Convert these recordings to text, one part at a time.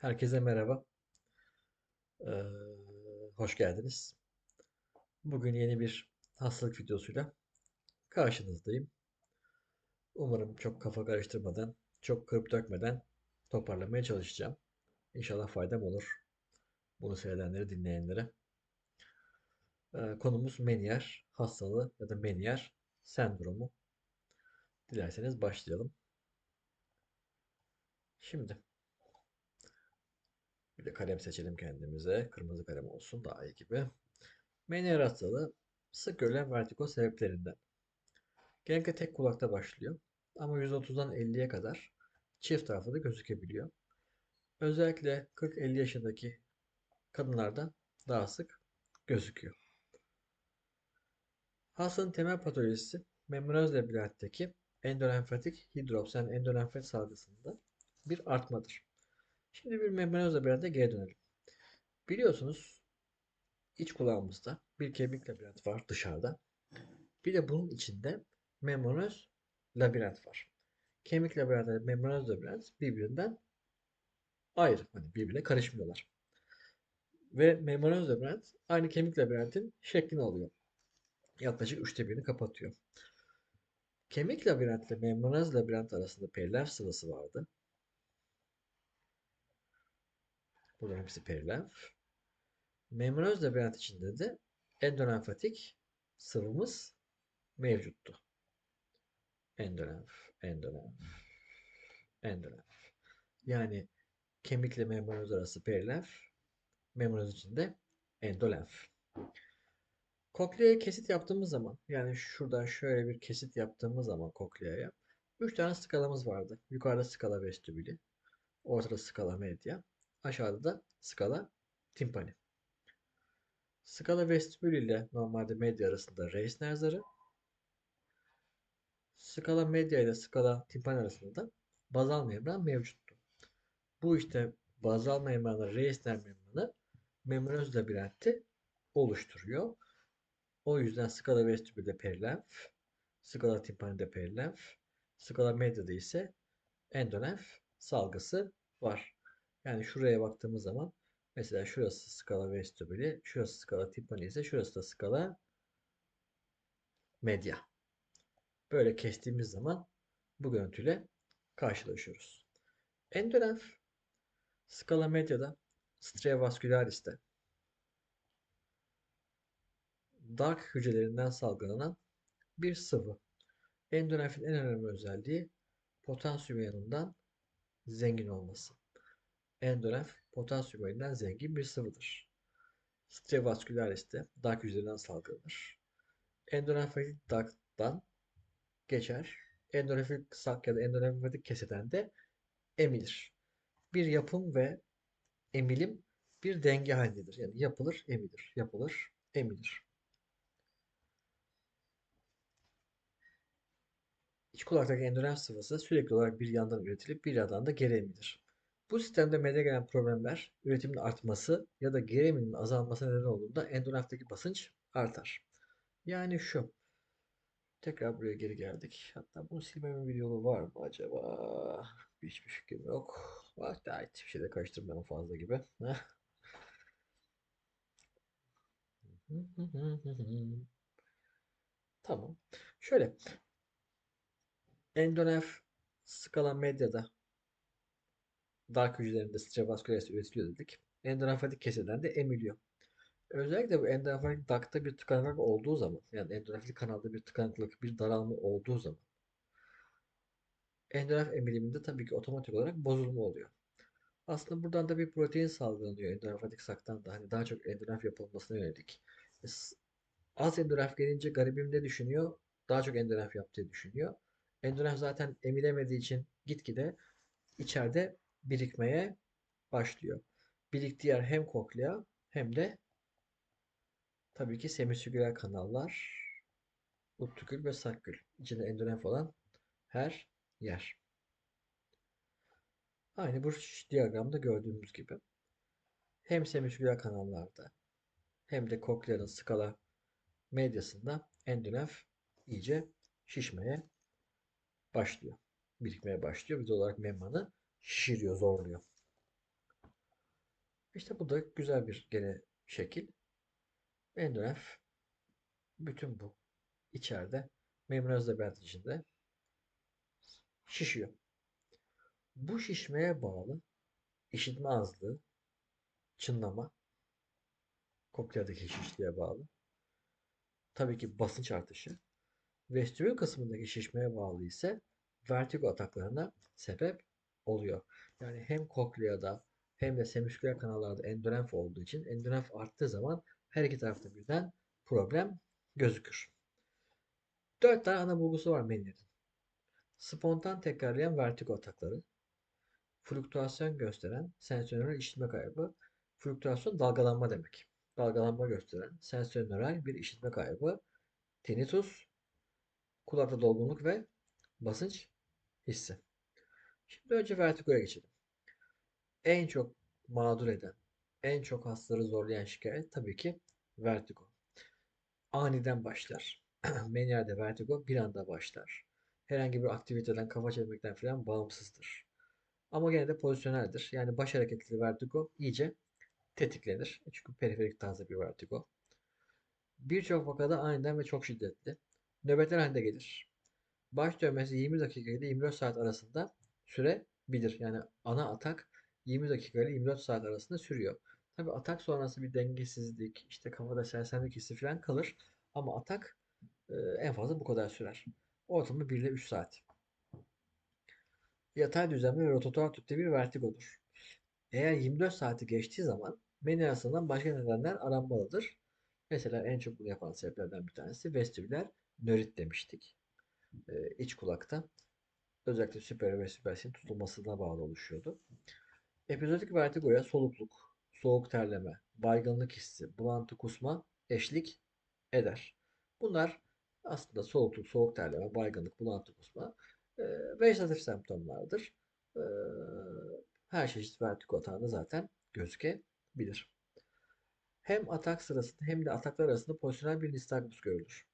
Herkese merhaba. Ee, hoş geldiniz. Bugün yeni bir hastalık videosuyla karşınızdayım. Umarım çok kafa karıştırmadan, çok kırıp dökmeden toparlamaya çalışacağım. İnşallah faydam olur. Bunu seyredenlere, dinleyenlere. Ee, konumuz Menier hastalığı ya da Menier sendromu. Dilerseniz başlayalım. Şimdi bir de kalem seçelim kendimize. Kırmızı kalem olsun daha iyi gibi. Menier hastalığı sık görülen vertigo sebeplerinden. Genellikle tek kulakta başlıyor ama %30'dan 50'ye kadar çift taraflı da gözükebiliyor. Özellikle 40-50 yaşındaki kadınlarda daha sık gözüküyor. Hastanın temel patolojisi membranoz labirintteki endolenfatik hidrops yani endolenfet salgısında bir artmadır. Şimdi bir membranoz labirente geri dönelim. Biliyorsunuz iç kulağımızda bir kemik labirent var dışarıda. Bir de bunun içinde membranoz labirent var. Kemik labirent ile membranoz labirent birbirinden ayrı. Hani birbirine karışmıyorlar. Ve membranoz labirent aynı kemik labirentin şeklini alıyor. Yaklaşık üçte birini kapatıyor. Kemik labirent ile membranoz labirent arasında perilenf sıvısı vardı. Bunların hepsi perilenf. Membranoz labirent içinde de endolenfatik sıvımız mevcuttu. Endolenf, endolenf, endolenf. Yani kemikle membranoz arası perilenf, membranoz içinde endolenf. Kokleaya kesit yaptığımız zaman, yani şuradan şöyle bir kesit yaptığımız zaman kokleaya, 3 tane skalamız vardı. Yukarıda skala vestibülü, ortada skala media, aşağıda da skala timpani. Skala vestibül ile normalde medya arasında Reisner zarı. Skala medya ile skala timpani arasında da bazal membran mevcuttu. Bu işte bazal membranla Reisner membranı membranoz labirentti oluşturuyor. O yüzden skala vestibülde perilenf, skala timpanide perilenf, skala medyada ise endolenf salgısı var. Yani şuraya baktığımız zaman mesela şurası skala vestibülü, şurası skala timpani ise şurası da skala medya. Böyle kestiğimiz zaman bu görüntüyle karşılaşıyoruz. Endolenf skala medyada stria vascularis'te dark hücrelerinden salgılanan bir sıvı. Endolenfin en önemli özelliği potasyum iyonundan zengin olması. Endolenf potasyum iyonundan zengin bir sıvıdır. Stria vascularis'te dark hücrelerinden salgılanır. Endolenfatik duct'tan geçer. Endolenfatik sak ya da endolenfatik keseden de emilir. Bir yapım ve emilim bir denge halindedir. Yani yapılır, emilir. Yapılır, emilir. İç kulaktaki endolenf sıvısı sürekli olarak bir yandan üretilip bir yandan da geri emilir. Bu sistemde meydana gelen problemler üretimin artması ya da geri emimin azalması neden olduğunda endolenfteki basınç artar. Yani şu. Tekrar buraya geri geldik. Hatta bunu silmemin bir yolu var mı acaba? Hiçbir fikrim yok. Daha hiçbir şeyde karıştırmayalım fazla gibi. Tamam. Şöyle. Endolenf skala medyada dark hücrelerinde stravaskülerisi üretiliyor dedik. Endolenfatik keseden de emiliyor. Özellikle bu endolenfatik duct'ta bir tıkanıklık olduğu zaman, yani endolenfatik kanalda bir tıkanıklık, bir daralma olduğu zaman endolenf emiliminde tabii ki otomatik olarak bozulma oluyor. Aslında buradan da bir protein salgılanıyor endolenfatik saktan da hani daha çok endolenf yapılmasına yönelik. Az endolenf gelince garibim ne düşünüyor? Daha çok endolenf yaptığı düşünüyor. Endolenf zaten emilemediği için gitgide içeride birikmeye başlıyor. Biriktiği yer hem koklea hem de tabii ki semisügüler kanallar, uttukül ve sakkül. İçinde endolenf olan her yer. Aynı bu diyagramda gördüğümüz gibi. Hem semisügüler kanallarda hem de kokleanın skala medyasında endolenf iyice şişmeye başlıyor. Birikmeye başlıyor. Biz olarak membranı şişiriyor, zorluyor. İşte bu da güzel bir gene şekil. Endonenf bütün bu içeride membranoz labirent içinde şişiyor. Bu şişmeye bağlı işitme azlığı, çınlama, koklerdeki şişliğe bağlı. Tabii ki basınç artışı. Vestibül kısmındaki şişmeye bağlı ise vertigo ataklarına sebep oluyor. Yani hem kokleada hem de semüsküler kanallarda endonenf olduğu için endonenf arttığı zaman her iki tarafta birden problem gözükür. Dört tane ana bulgusu var Meniere'in. Spontan tekrarlayan vertigo atakları, fluktuasyon gösteren sensörel işitme kaybı, fluktuasyon dalgalanma demek. Dalgalanma gösteren sensörel bir işitme kaybı, tinnitus, kulakta dolgunluk ve basınç hissi. Şimdi önce vertigoya geçelim. En çok mağdur eden, en çok hastaları zorlayan şikayet tabii ki vertigo. Aniden başlar. Menierde vertigo bir anda başlar. Herhangi bir aktiviteden, kafa çevirmekten falan bağımsızdır. Ama gene de pozisyoneldir. Yani baş hareketli vertigo iyice tetiklenir. Çünkü periferik tarzı bir vertigo. Birçok vakada aniden ve çok şiddetli. Nöbetler halinde gelir. Baş dönmesi 20 dakika ile 24 saat arasında sürebilir. Yani ana atak 20 dakika ile 24 saat arasında sürüyor. Tabi atak sonrası bir dengesizlik, işte kafada sersemlik hissi falan kalır. Ama atak e, en fazla bu kadar sürer. Ortalama 1 ile 3 saat. Yatay düzenli ve rotator tüpte bir vertigodur. Eğer 24 saati geçtiği zaman meni arasından başka nedenler aranmalıdır. Mesela en çok bunu yapan sebeplerden bir tanesi vestibüler nörit demiştik. Ee, iç kulakta özellikle süper ve süpersin tutulmasına bağlı oluşuyordu. Epizodik vertigoya solukluk, soğuk terleme, baygınlık hissi, bulantı kusma eşlik eder. Bunlar aslında soğukluk, soğuk terleme, baygınlık, bulantı kusma e, vejetatif semptomlardır. E, her çeşit vertigo atağında zaten gözükebilir. Hem atak sırasında hem de ataklar arasında pozisyonel bir nistagmus görülür.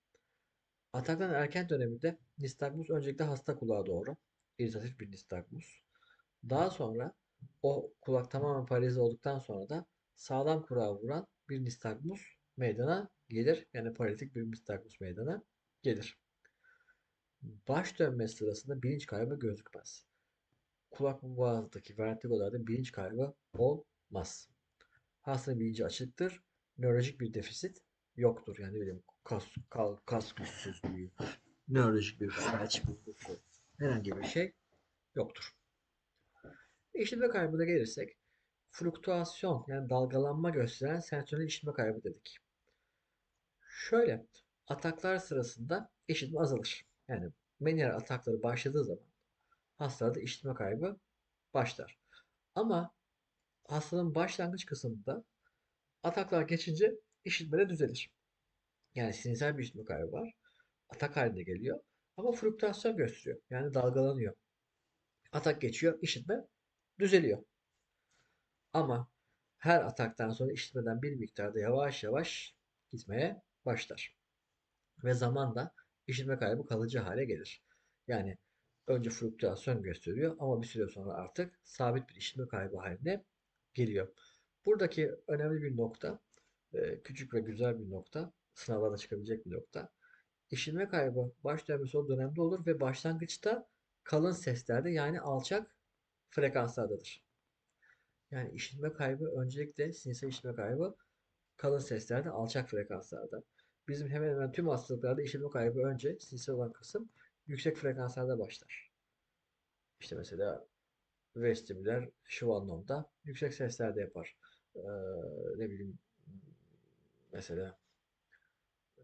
Atakların erken döneminde nistagmus öncelikle hasta kulağa doğru, iritatif bir nistagmus. Daha sonra o kulak tamamen paralize olduktan sonra da sağlam kulağa vuran bir nistagmus meydana gelir. Yani paralitik bir nistagmus meydana gelir. Baş dönmesi sırasında bilinç kaybı gözükmez. Kulak boğazdaki vertigolarda bilinç kaybı olmaz. Hastanın bilinci açıktır. Nörolojik bir defisit yoktur. Yani bileyim kas, kal, kas güçsüzlüğü, nörolojik bir felç herhangi bir şey yoktur. İşitme kaybına gelirsek, fluktuasyon yani dalgalanma gösteren sensörel işitme kaybı dedik. Şöyle, ataklar sırasında işitme azalır. Yani Meniere atakları başladığı zaman hastada işitme kaybı başlar. Ama hastanın başlangıç kısmında ataklar geçince işitme de düzelir. Yani sinirsel bir işitme kaybı var. Atak halinde geliyor. Ama fluktuasyon gösteriyor. Yani dalgalanıyor. Atak geçiyor, işitme düzeliyor. Ama her ataktan sonra işitmeden bir miktarda yavaş yavaş gitmeye başlar. Ve zamanla işitme kaybı kalıcı hale gelir. Yani önce fluktuasyon gösteriyor ama bir süre sonra artık sabit bir işitme kaybı haline geliyor. Buradaki önemli bir nokta, küçük ve güzel bir nokta, sınavlarda çıkabilecek bir nokta. İşitme kaybı baş dönmesi o dönemde olur ve başlangıçta kalın seslerde yani alçak frekanslardadır. Yani işitme kaybı öncelikle sinirsel işitme kaybı kalın seslerde alçak frekanslarda. Bizim hemen hemen tüm hastalıklarda işitme kaybı önce sinirsel olan kısım yüksek frekanslarda başlar. İşte mesela vestibüler şuvannomda yüksek seslerde yapar. Ee, ne bileyim mesela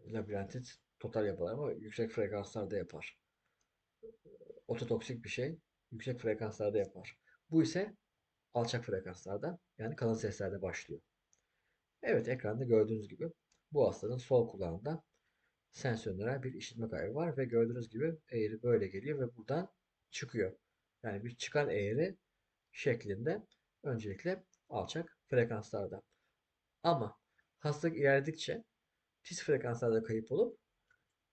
labirentit total yapar ama yüksek frekanslarda yapar. Ototoksik bir şey yüksek frekanslarda yapar. Bu ise alçak frekanslarda yani kalın seslerde başlıyor. Evet ekranda gördüğünüz gibi bu hastanın sol kulağında sensörel bir işitme kaybı var ve gördüğünüz gibi eğri böyle geliyor ve buradan çıkıyor. Yani bir çıkan eğri şeklinde öncelikle alçak frekanslarda. Ama hastalık ilerledikçe tiz frekanslarda kayıp olup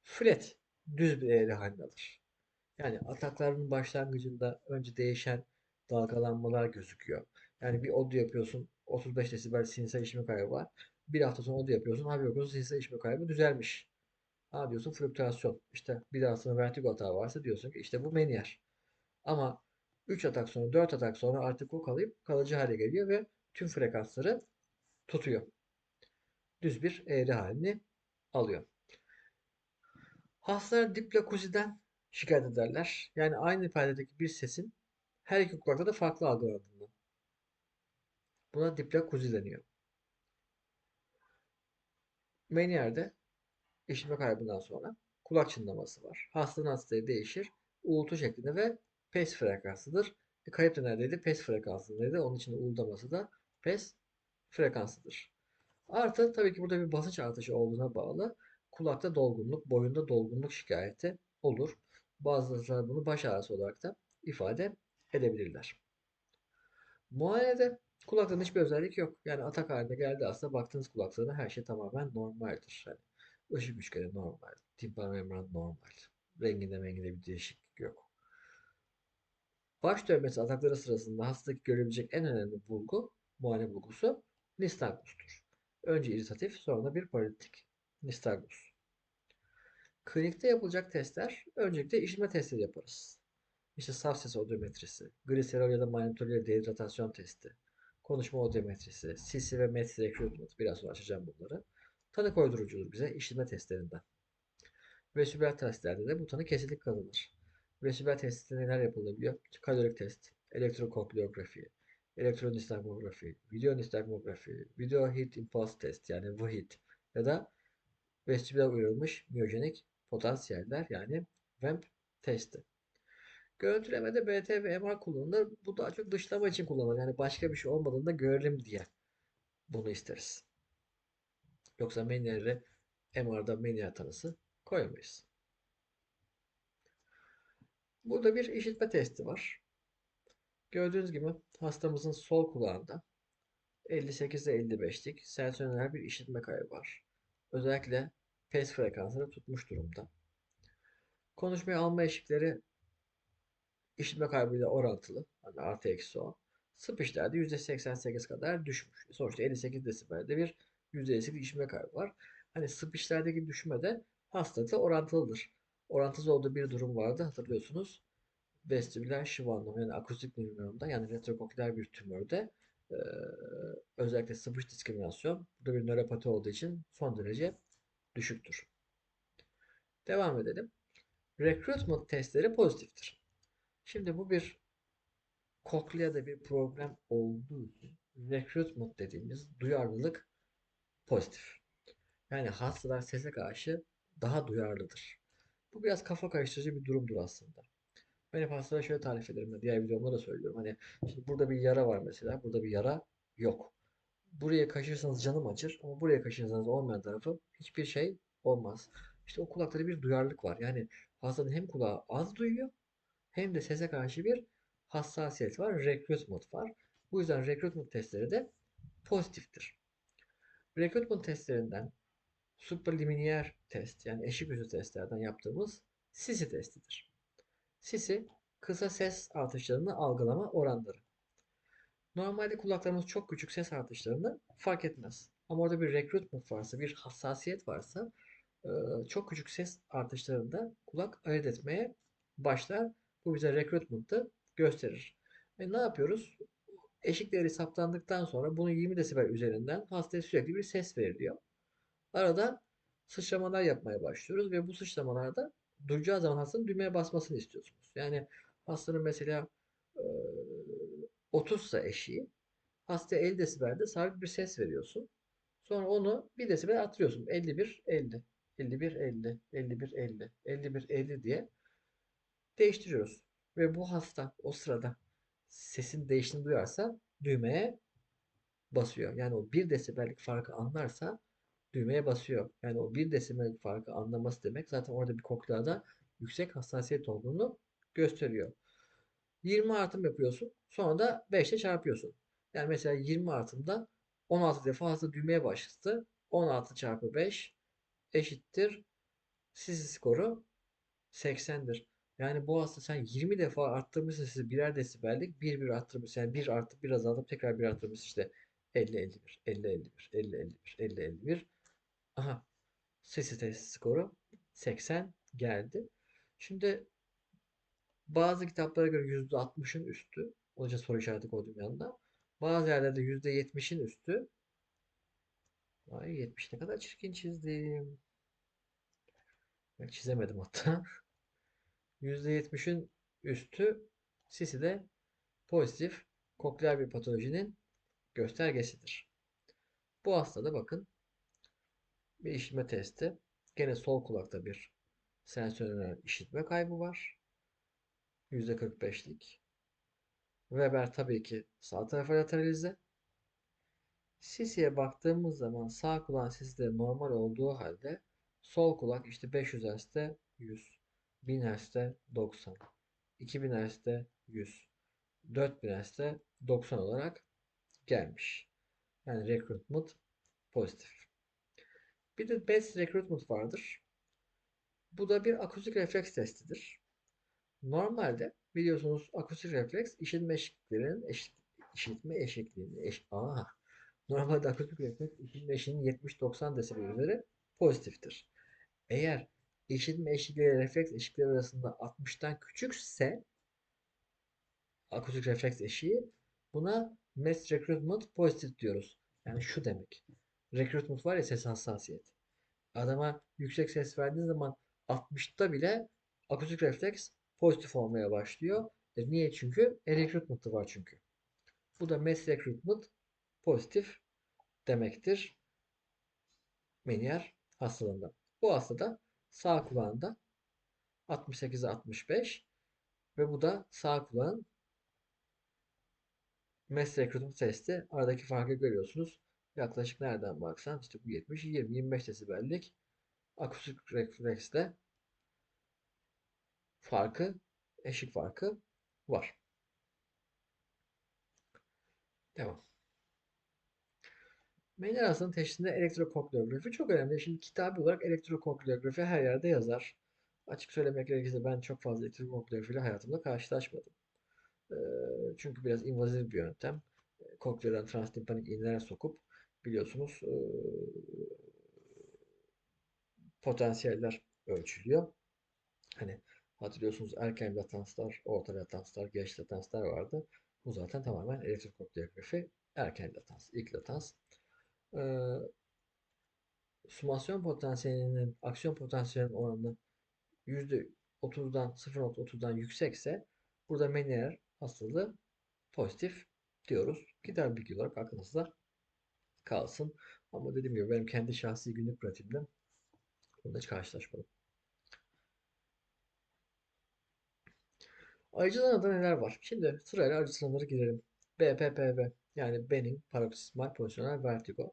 flat düz bir eğri haline alır. Yani atakların başlangıcında önce değişen dalgalanmalar gözüküyor. Yani bir odu yapıyorsun 35 desibel sinsel işitme kaybı var. Bir hafta sonra odu yapıyorsun. Abi bakıyorsun sinsel işitme kaybı düzelmiş. Ha diyorsun fluktuasyon. İşte bir daha sonra vertigo hata varsa diyorsun ki işte bu meniyer. Ama 3 atak sonra 4 atak sonra artık o kalıp kalıcı hale geliyor ve tüm frekansları tutuyor. Düz bir eğri halini alıyor. Hastalar diplakuziden şikayet ederler. Yani aynı ifadedeki bir sesin her iki kulakta da farklı algılandığından. Buna diplakuzi deniyor. Menier'de işitme kaybından sonra kulak çınlaması var. Hastanın hastayı değişir. Uğultu şeklinde ve pes frekansıdır. E, kayıp da neredeydi? Pes frekansındaydı. Onun için uğuldaması da pes frekansıdır. Artı tabii ki burada bir basınç artışı olduğuna bağlı kulakta dolgunluk, boyunda dolgunluk şikayeti olur. Bazıları bunu baş ağrısı olarak da ifade edebilirler. Muayenede kulaktan hiçbir özellik yok. Yani atak haline geldi aslında baktığınız kulaklarına her şey tamamen normaldir. Yani ışık üçgeni normal, timpano membran normal. Renginde menginde bir değişiklik yok. Baş dönmesi atakları sırasında hastadaki görebilecek en önemli bulgu, muayene bulgusu nistagmustur. Önce iritatif, sonra bir paralitik nistagmus. Klinikte yapılacak testler, öncelikle işitme testleri yaparız. İşte saf ses odometrisi, gliserol ya da mannitol dehidratasyon testi, konuşma odometrisi, CC ve METS recruitment, biraz sonra açacağım bunları. Tanı koydurucudur bize işitme testlerinden. Vesibüler testlerde de bu tanı kesinlik kazanır. Vesibüler testinde neler yapılabiliyor? Kalorik test, elektrokokleografi, elektronistagmografi, video nistagmografi, video heat impulse test yani VHIT ya da vestibüler uyarılmış miyojenik potansiyeller yani VEMP testi. Görüntülemede BT ve MR kullanılır. Bu daha çok dışlama için kullanılır. Yani başka bir şey olmadığında görelim diye bunu isteriz. Yoksa Meniere'e MR'da Meniere tanısı koyamayız. Burada bir işitme testi var. Gördüğünüz gibi hastamızın sol kulağında 58 ile 55'lik sensörel bir işitme kaybı var. Özellikle pes frekansını tutmuş durumda. Konuşmayı alma eşikleri işitme kaybıyla orantılı. Hani artı eksi o. Sıp işlerde %88 kadar düşmüş. Sonuçta 58 desibelde bir %58 işitme kaybı var. Hani sıp işlerdeki düşme de hastalıkla orantılıdır. Orantılı olduğu bir durum vardı hatırlıyorsunuz. Vestibüler şivanlom yani akustik nöronda yani retrokokler bir tümörde e, özellikle sıvış diskriminasyon burada bir nöropati olduğu için son derece düşüktür. Devam edelim. Recruitment testleri pozitiftir. Şimdi bu bir kokleada bir problem olduğu için recruitment dediğimiz duyarlılık pozitif. Yani hastalar sese karşı daha duyarlıdır. Bu biraz kafa karıştırıcı bir durumdur aslında. Ben hep hastalara şöyle tarif ederim. Diğer videomda da söylüyorum. Hani şimdi burada bir yara var mesela. Burada bir yara yok. Buraya kaşırsanız canım acır ama buraya kaşırsanız olmayan tarafı hiçbir şey olmaz. İşte o kulakta bir duyarlılık var. Yani hastanın hem kulağı az duyuyor hem de sese karşı bir hassasiyet var. Recruitment var. Bu yüzden recruitment testleri de pozitiftir. Recruitment testlerinden supraliminyer test yani eşik yüzü testlerden yaptığımız Sisi testidir. Sisi kısa ses artışlarını algılama oranları. Normalde kulaklarımız çok küçük ses artışlarını fark etmez. Ama orada bir recruitment varsa, bir hassasiyet varsa çok küçük ses artışlarında kulak ayırt etmeye başlar. Bu bize recruitment'ı gösterir. E ne yapıyoruz? Eşikleri saptandıktan sonra bunu 20 desibel üzerinden hastaya sürekli bir ses veriliyor. Arada sıçramalar yapmaya başlıyoruz ve bu sıçramalarda duyacağı zaman hastanın düğmeye basmasını istiyorsunuz. Yani hastanın mesela 30 ise eşiği hastaya 50 desibelde sabit bir ses veriyorsun. Sonra onu 1 desibel arttırıyorsun. 51 50 51 50 51 50 51 50 diye değiştiriyoruz. Ve bu hasta o sırada sesin değiştiğini duyarsa düğmeye basıyor. Yani o 1 desibellik farkı anlarsa düğmeye basıyor. Yani o 1 desibellik farkı anlaması demek zaten orada bir koklarda yüksek hassasiyet olduğunu gösteriyor. 20 artım yapıyorsun. Sonra da 5 ile çarpıyorsun. Yani mesela 20 artımda 16 defa hasta düğmeye başladı. 16 çarpı 5 eşittir. Sisi skoru 80'dir. Yani bu hasta sen 20 defa arttırmışsın sizi birer desibellik bir bir arttırmışsın. Yani bir artıp bir azaltıp tekrar bir arttırmışsın işte 50 51 50 51 50 51 50 51. Aha sesi test skoru 80 geldi. Şimdi bazı kitaplara göre %60'ın üstü. Hoca soru işareti koydum yanına. Bazı yerlerde %70'in üstü. Ay 70 ne kadar çirkin çizdim. Ben çizemedim hatta. %70'in üstü sisi de pozitif kokleer bir patolojinin göstergesidir. Bu hastada bakın bir işitme testi. Gene sol kulakta bir sensörel işitme kaybı var. %45'lik. Weber tabii ki sağ tarafa lateralize. Sisi'ye baktığımız zaman sağ kulağın sisi de normal olduğu halde sol kulak işte 500 Hz'de 100, 1000 Hz'de 90, 2000 Hz'de 100, 4000 Hz'de 90 olarak gelmiş. Yani recruitment pozitif. Bir de best recruitment vardır. Bu da bir akustik refleks testidir. Normalde biliyorsunuz akustik refleks işitme eşiklerinin eş, işitme eşikliğini eş, aha, normalde akustik refleks işitme eşiğinin 70-90 desibel üzeri pozitiftir. Eğer işitme eşikleri refleks eşikleri arasında 60'tan küçükse akustik refleks eşiği buna mass recruitment pozitif diyoruz. Yani şu demek. Recruitment var ya ses hassasiyet. Adama yüksek ses verdiğin zaman 60'ta bile akustik refleks pozitif olmaya başlıyor. E niye? Çünkü e recruitment'ı var çünkü. Bu da mass recruitment pozitif demektir. Menier hastalığında. Bu hastada sağ kulağında 68'e 65 ve bu da sağ kulağın mass recruitment testi. Aradaki farkı görüyorsunuz. Yaklaşık nereden baksan işte bu 70, 20, 25 desibellik akustik refleksle farkı, eşik farkı var. Devam. Meyler hastalığının teşhisinde elektrokokleografi çok önemli. Şimdi kitabı olarak elektrokokleografi her yerde yazar. Açık söylemek gerekirse ben çok fazla elektrokokleografi ile hayatımda karşılaşmadım. Çünkü biraz invazif bir yöntem. Kokleodan transtimpanik iğnelere sokup biliyorsunuz potansiyeller ölçülüyor. Hani hatırlıyorsunuz erken latanslar, orta latanslar, geç latanslar vardı. Bu zaten tamamen elektrokokleografi erken latans, ilk latans. Ee, sumasyon potansiyelinin aksiyon potansiyelinin oranı %30'dan 0.30'dan yüksekse burada Menier hastalığı pozitif diyoruz. Gider bilgi olarak aklınızda kalsın. Ama dediğim gibi benim kendi şahsi günlük pratiğimde Bununla hiç karşılaşmadım. Acılarında neler var? Şimdi sırayla acı sıraları girelim. BPPV yani Benign Paroksismal Pozisyonel Vertigo.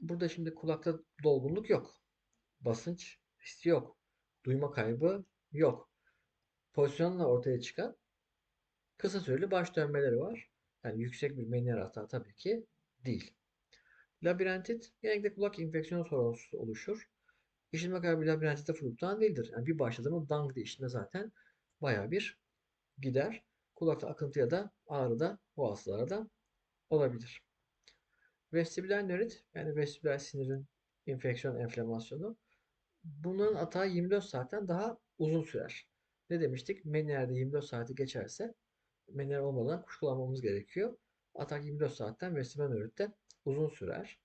Burada şimdi kulakta dolgunluk yok. Basınç hissi yok. Duyma kaybı yok. Pozisyonla ortaya çıkan kısa süreli baş dönmeleri var. Yani yüksek bir meniyer hata tabii ki değil. Labirentit genellikle kulak infeksiyonu sonrası oluşur. İşitme kaybı labirentite fluktan değildir. Yani bir başladı mı dang diye işitme zaten baya bir gider. Kulakta akıntı ya da ağrı da bu hastalarda olabilir. Vestibüler nörit yani vestibüler sinirin infeksiyon enflamasyonu bunların atağı 24 saatten daha uzun sürer. Ne demiştik? Menier'de 24 saati geçerse Menier olmadan kuşkulanmamız gerekiyor. Atak 24 saatten vestibüler nöritte uzun sürer.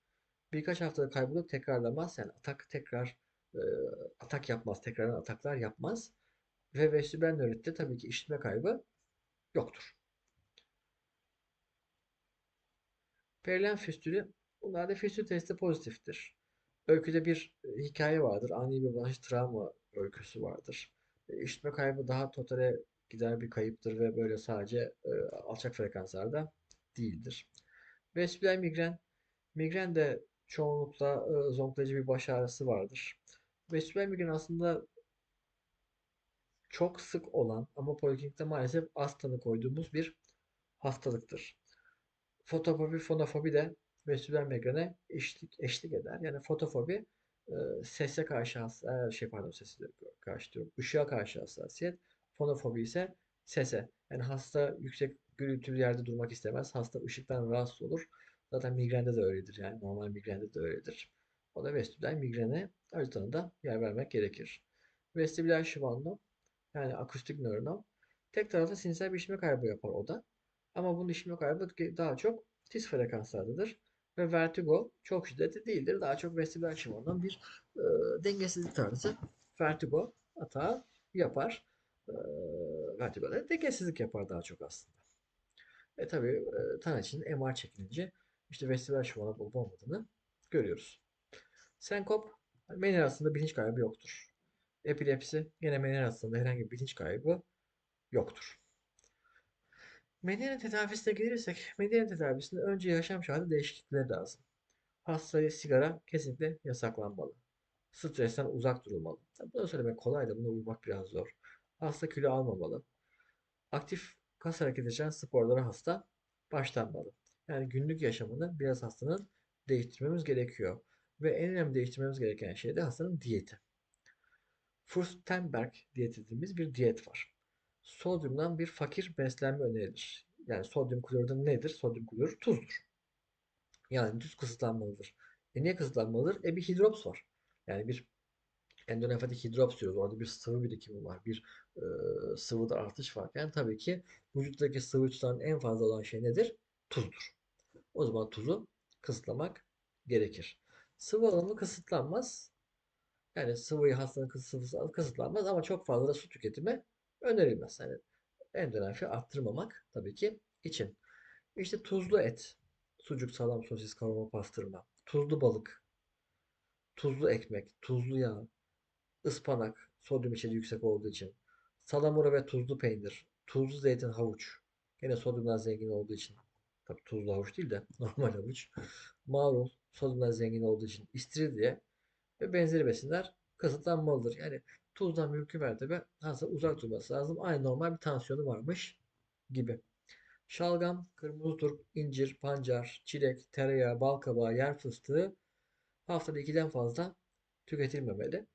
Birkaç haftada kaybolup tekrarlamaz. Yani atak tekrar e, atak yapmaz. Tekrardan ataklar yapmaz. Ve vestibüler nöritte tabii ki işitme kaybı yoktur. Perilen füstülü bunlarda füstül testi pozitiftir. Öyküde bir e, hikaye vardır. Ani bir bulaşıcı travma öyküsü vardır. E, işitme kaybı daha totale gider bir kayıptır ve böyle sadece e, alçak frekanslarda değildir. Vestibüler migren. Migren de çoğunlukla e, zonklayıcı bir baş ağrısı vardır. Vestibüler migren aslında çok sık olan ama poliklinikte maalesef az tanı koyduğumuz bir hastalıktır. Fotofobi, fonofobi de vestibüler migrene eşlik, eşlik eder. Yani fotofobi e, sese karşı hassasiyet, şey pardon sese karşı diyorum, ışığa karşı hassasiyet, fonofobi ise sese. Yani hasta yüksek gürültü bir yerde durmak istemez. Hasta ışıktan rahatsız olur. Zaten migrende de öyledir yani normal migrende de öyledir. O da vestibüler migrene haritanın da yer vermek gerekir. Vestibüler şivanlo yani akustik nöronom tek tarafta sinüsel bir işleme kaybı yapar o da. Ama bunun işleme kaybı daha çok tiz frekanslardadır. Ve vertigo çok şiddetli değildir. Daha çok vestibüler şivandan bir e, dengesizlik tarzı vertigo hata yapar. E, vertigoda dengesizlik yapar daha çok aslında. E tabi e, tan için MR çekilince işte vestibüler şivana olup olmadığını görüyoruz. Senkop, menir aslında bilinç kaybı yoktur. Epilepsi, gene menir aslında herhangi bir bilinç kaybı yoktur. Medeni tedavisine gelirsek, medeni tedavisinde önce yaşam şartı değişiklikleri lazım. Hastaya sigara kesinlikle yasaklanmalı. Stresten uzak durulmalı. Bunu söylemek kolay da buna uymak biraz zor. Hasta kilo almamalı. Aktif kas hareket eden sporlara hasta başlanmalı. Yani günlük yaşamını biraz hastanın değiştirmemiz gerekiyor. Ve en önemli değiştirmemiz gereken şey de hastanın diyeti. Furstenberg diyeti dediğimiz bir diyet var. Sodyumdan bir fakir beslenme önerilir. Yani sodyum klorür nedir? Sodyum klorür tuzdur. Yani tuz kısıtlanmalıdır. E niye kısıtlanmalıdır? E bir hidrops var. Yani bir endolenfatik hidrops diyoruz. Orada bir sıvı birikimi var. Bir e, sıvıda artış varken tabii ki vücuttaki sıvı tutan en fazla olan şey nedir? Tuzdur. O zaman tuzu kısıtlamak gerekir. Sıvı alımı kısıtlanmaz. Yani sıvıyı hastanın sıvısı kısıtlanmaz ama çok fazla da su tüketimi önerilmez. Yani endolenfi arttırmamak tabii ki için. İşte tuzlu et, sucuk, salam, sosis, kavurma, pastırma, tuzlu balık, tuzlu ekmek, tuzlu yağ, ıspanak, sodyum içeriği yüksek olduğu için, salamura ve tuzlu peynir, tuzlu zeytin, havuç, gene sodyumdan zengin olduğu için, tabii tuzlu havuç değil de normal havuç, marul, sodyumdan zengin olduğu için istiridye ve benzeri besinler kısıtlanmalıdır. Yani tuzdan mümkün mertebe hasta uzak durması lazım. Aynı normal bir tansiyonu varmış gibi. Şalgam, kırmızı turp, incir, pancar, çilek, tereyağı, balkabağı, yer fıstığı haftada ikiden fazla tüketilmemeli.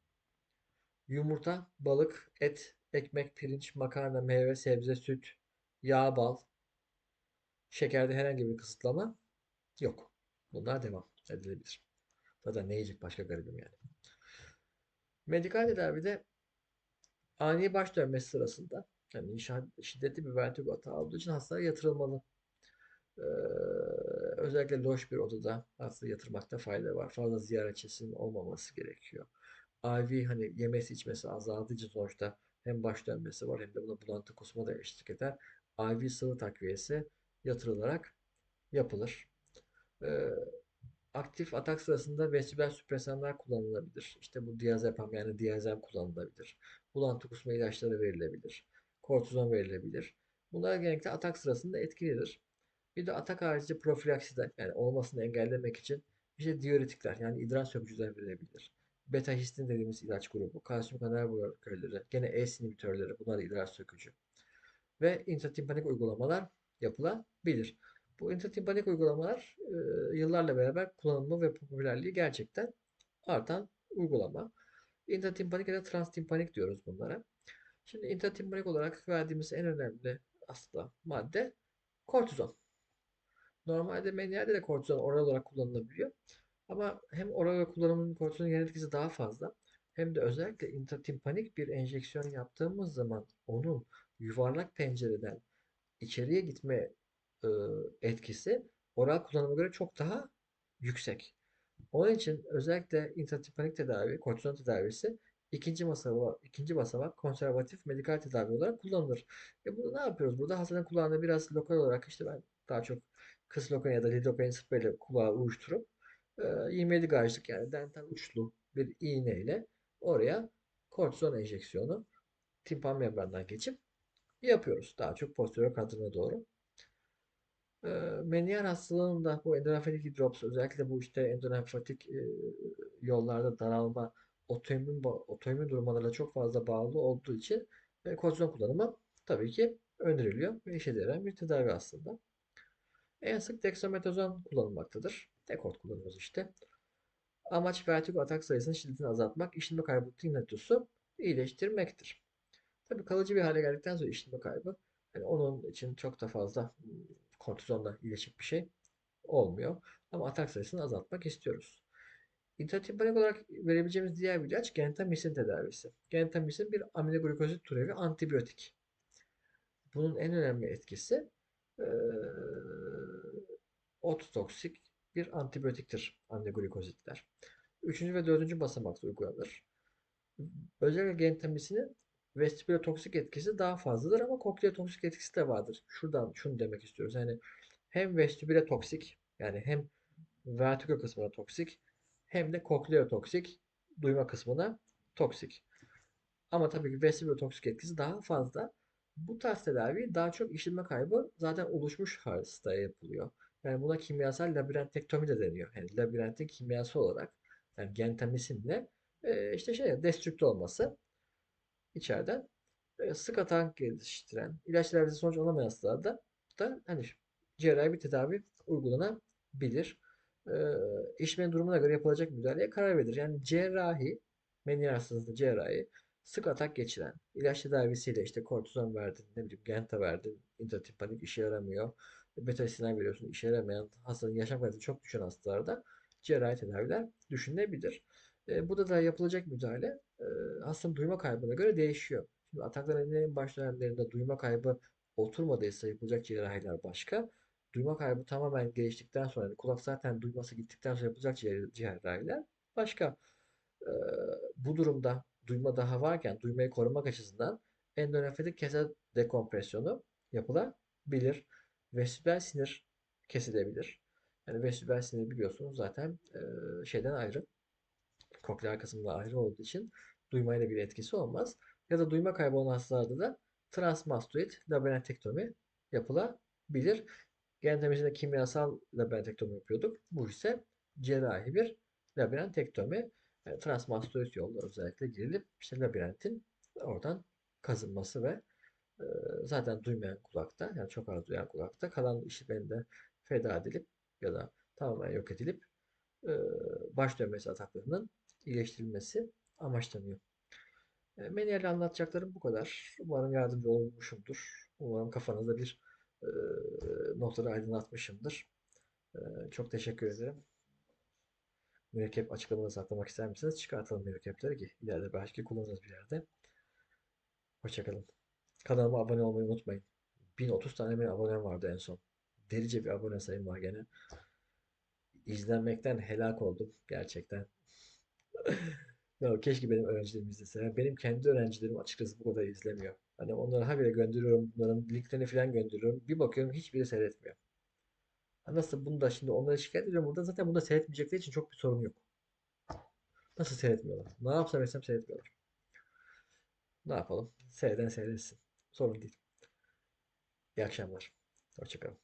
Yumurta, balık, et, ekmek, pirinç, makarna, meyve, sebze, süt, yağ, bal, şekerde herhangi bir kısıtlama yok. Bunlar devam edilebilir. Zaten ne yiyecek başka garibim yani. Medikal tedavide ani baş dönmesi sırasında yani şiddetli bir vertigo hata olduğu için hastaya yatırılmalı. Ee, özellikle loş bir odada hasta yatırmakta fayda var. Fazla ziyaretçisinin olmaması gerekiyor. IV hani yemesi içmesi azaldığı için sonuçta hem baş dönmesi var hem de buna bulantı kusma da eşlik eder. IV sıvı takviyesi yatırılarak yapılır. Ee, aktif atak sırasında vestibüler süpresanlar kullanılabilir. İşte bu diazepam yani diazem kullanılabilir. Bulantı kusma ilaçları verilebilir. Kortizon verilebilir. Bunlar genellikle atak sırasında etkilidir. Bir de atak harici profilakside yani olmasını engellemek için işte diüretikler yani idrar sökücüler verilebilir. Beta histin dediğimiz ilaç grubu, kalsiyum kanal blokörleri, gene ACE inhibitörleri bunlar idrar sökücü. Ve intratimpanik uygulamalar yapılabilir. Bu intratimpanik uygulamalar e, yıllarla beraber kullanımı ve popülerliği gerçekten artan uygulama. Intratimpanik ya da transtimpanik diyoruz bunlara. Şimdi intratimpanik olarak verdiğimiz en önemli aslında madde kortizon. Normalde meniyerde de kortizon oral olarak kullanılabiliyor. Ama hem oral kullanımının kortizon yan etkisi daha fazla hem de özellikle intratimpanik bir enjeksiyon yaptığımız zaman onun yuvarlak pencereden içeriye gitme e, etkisi oral kullanıma göre çok daha yüksek. Onun için özellikle intratimpanik tedavi, kortizon tedavisi ikinci basamak, ikinci basamak konservatif medikal tedavi olarak kullanılır. E burada ne yapıyoruz? Burada hastanın kulağına biraz lokal olarak işte ben daha çok kıslokan ya da lidokain spreyle kulağı uyuşturup e, 27 gajlık yani dental uçlu bir iğne ile oraya kortizon enjeksiyonu timpan membrandan geçip yapıyoruz. Daha çok posterior kadrına doğru. E, meniyer hastalığında bu endolenfatik hidrops özellikle bu işte endolenfatik e, yollarda daralma otoimmün, otoimmün durumlarla çok fazla bağlı olduğu için e, kortizon kullanımı tabii ki öneriliyor ve işe yarayan bir tedavi aslında. En sık dexametazon kullanılmaktadır. Dekort kullanıyoruz işte. Amaç vertigo atak sayısının şiddetini azaltmak, işitme kaybı tinnatusu iyileştirmektir. Tabii kalıcı bir hale geldikten sonra işitme kaybı yani onun için çok da fazla kortizonla iyileşecek bir şey olmuyor. Ama atak sayısını azaltmak istiyoruz. İntratimpanik olarak verebileceğimiz diğer bir ilaç gentamisin tedavisi. Gentamisin bir aminoglukozit türevi antibiyotik. Bunun en önemli etkisi eee ototoksik bir antibiyotiktir aminoglukozitler. Üçüncü ve dördüncü basamakta uygulanır. Özellikle gentamisinin vestibülotoksik etkisi daha fazladır ama kokleotoksik etkisi de vardır. Şuradan şunu demek istiyoruz. Yani hem vestibülotoksik yani hem vertigo kısmına toksik hem de kokleotoksik duyma kısmına toksik. Ama tabii ki vestibülotoksik etkisi daha fazla. Bu tarz tedavi daha çok işitme kaybı zaten oluşmuş hastaya yapılıyor. Yani buna kimyasal labirentektomi de deniyor. Yani labirentin kimyası olarak yani gentamisinle işte şey destrükte olması içeriden sık atan geliştiren, ilaç tedavisi sonuç alamayan hastalarda da hani cerrahi bir tedavi uygulanabilir. E, işlemin durumuna göre yapılacak müdahaleye karar verilir. Yani cerrahi, meniyer hastasında cerrahi sık atak geçiren, ilaç tedavisiyle işte kortizon verdin, ne bileyim genta verdin, intratimpanik işe yaramıyor. Beta istinav veriyorsun, işe yaramayan hastanın yaşam kalitesi çok düşen hastalarda cerrahi tedaviler düşünülebilir. E, burada da yapılacak müdahale hastanın duyma kaybına göre değişiyor. Şimdi atakların en baş dönemlerinde duyma kaybı oturmadıysa yapılacak cerrahiler başka. Duyma kaybı tamamen geliştikten sonra, yani kulak zaten duyması gittikten sonra yapılacak cer- cerrahiler başka. E, bu durumda duyma daha varken duymayı korumak açısından endonefritik kese dekompresyonu yapılabilir. Vestibüler sinir kesilebilir. Yani vestibüler sinir biliyorsunuz zaten e, şeyden ayrı koklear kısmında ayrı olduğu için duymayla bir etkisi olmaz. Ya da duyma kaybı olan hastalarda da transmastoid labirentektomi yapılabilir. Gentamicinde kimyasal labirentektomi yapıyorduk. Bu ise cerrahi bir labirentektomi. Yani transmastoid yolda özellikle girilip işte labirentin oradan kazınması ve e, zaten duymayan kulakta yani çok az duyan kulakta kalan işitmenin de feda edilip ya da tamamen yok edilip e, baş dönmesi ataklarının iyileştirilmesi amaçlanıyor. E, Menier'le anlatacaklarım bu kadar. Umarım yardımcı olmuşumdur. Umarım kafanızda bir e, noktada aydınlatmışımdır. E, çok teşekkür ederim. Mürekkep açıklamada saklamak ister misiniz? Çıkartalım mürekkepleri ki ileride belki kullanırız bir yerde. Hoşçakalın. Kanalıma abone olmayı unutmayın. 1030 tane benim abonem vardı en son. Delice bir abone sayım var gene. İzlenmekten helak oldum gerçekten. Ya keşke benim öğrencilerim izlese. Benim kendi öğrencilerim açıkçası bu kadar izlemiyor. Hani onlara habire gönderiyorum. Bunların linklerini falan gönderiyorum. Bir bakıyorum hiçbiri seyretmiyor. Nasıl bunu da şimdi onlara şikayet ediyorum. Burada zaten bunu da seyretmeyecekleri için çok bir sorun yok. Nasıl seyretmiyorlar? Ne yapsam etsem seyretmiyorlar. Ne yapalım? Seyreden seyretsin. Sorun değil. İyi akşamlar. Hoşçakalın.